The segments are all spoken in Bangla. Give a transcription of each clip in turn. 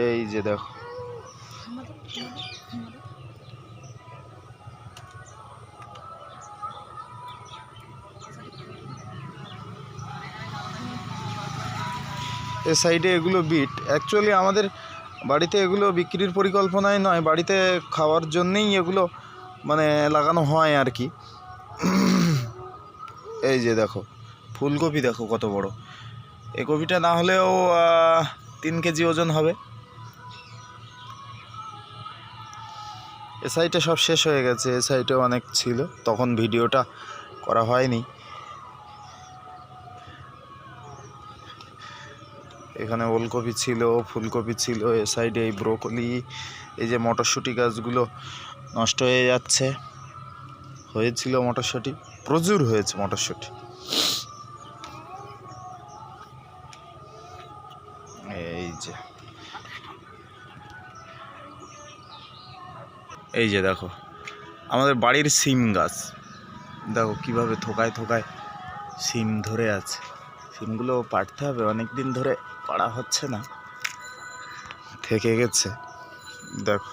এই যে দেখো। এ সাইডে এগুলো বিট অ্যাকচুয়ালি আমাদের বাড়িতে এগুলো বিক্রির পরিকল্পনায় নয়, বাড়িতে খাওয়ার জন্যেই এগুলো মানে লাগানো হয় আর কি। এই যে দেখো, ফুলকপি দেখো কত বড়। এই কপিটা না হলেও তিন কেজি ওজন হবে। এ সব শেষ হয়ে গেছে, এ অনেক ছিল, তখন ভিডিওটা করা হয়নি। এখানে ওলকপি ছিল, ফুলকপি ছিল, এ সাইডে এই ব্রোকলি এই যে মটরশুঁটি গাছগুলো নষ্ট হয়ে যাচ্ছে। হয়েছিল মটরশুঁটি, প্রচুর হয়েছে মটরশুঁটি। এই যে। এই যে দেখো, আমাদের বাড়ির সিম গাছ। দেখো কীভাবে থোকায় থোকায় সিম ধরে আছে। সিমগুলো পাড়তে হবে অনেক দিন ধরে পাড়া হচ্ছে না, থেকে গেছে। দেখো।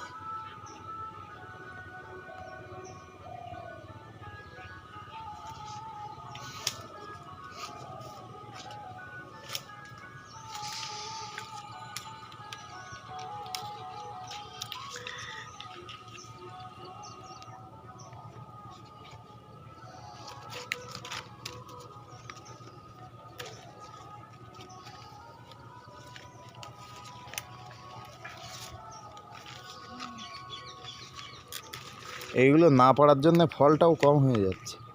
এইগুলো না পড়ার জন্য ফলটাও কম হয়ে যাচ্ছে।